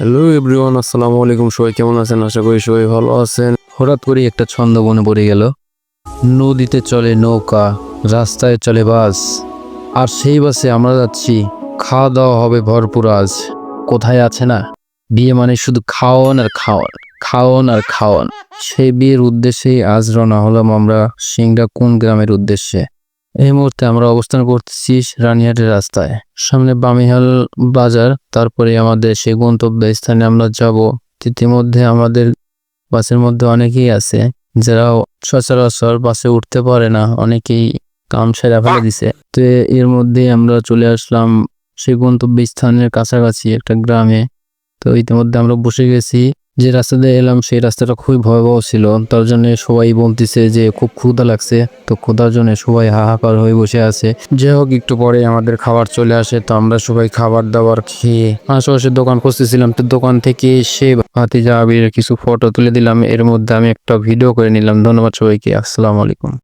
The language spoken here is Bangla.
হ্যালো এভরিওয়ান আসসালামু আলাইকুম। সবাই কেমন আছেন? আশা করি সবাই ভালো আছেন। হঠাৎ করে একটা ছন্দ মনে পড়ে গেল। নদীতে চলে নৌকা, রাস্তায় চলে বাস। আর সেই বাসে আমরা যাচ্ছি। খাওয়া দাওয়া হবে ভরপুর আজ। কোথায় আছে না? বিয়ে মানে শুধু খাওয়ান আর খাওয়ান। খাওয়ান আর খাওয়ান। সেই বিয়ের উদ্দেশ্যেই আজ রওনা হলাম আমরা সিংড়া কোন গ্রামের উদ্দেশ্যে? এই মুহূর্তে আমরা অবস্থান করতেছি রানিহাটের রাস্তায়। সামনে বামিহাল বাজার, তারপরে আমাদের সেই গন্তব্য স্থানে আমরা যাব। ইতিমধ্যে আমাদের বাসের মধ্যে অনেকেই আছে যারা সচরাচর বাসে উঠতে পারে না, অনেকেই কাম সেরা ফেলে দিছে। তো এর মধ্যে আমরা চলে আসলাম সেই গন্তব্য স্থানের কাছাকাছি একটা গ্রামে। তো ইতিমধ্যে আমরা বসে গেছি যে রাস্তা দিয়ে এলাম, সেই রাস্তাটা খুবই ভয়াবহ ছিল। তার জন্য সবাই বলতেছে যে, খুব ক্ষুধা লাগছে। তো ক্ষুধার জন্য সবাই হাহাকার হয়ে বসে আছে। যাই হোক, একটু পরে আমাদের খাবার চলে আসে। তো আমরা সবাই খাবার দাবার খেয়ে আশেপাশে দোকান খুঁজতেছিলাম। তো দোকান থেকে এসে ভাতিজা আবির কিছু ফটো তুলে দিলাম। এর মধ্যে আমি একটা ভিডিও করে নিলাম। ধন্যবাদ সবাইকে। আসসালামু আলাইকুম।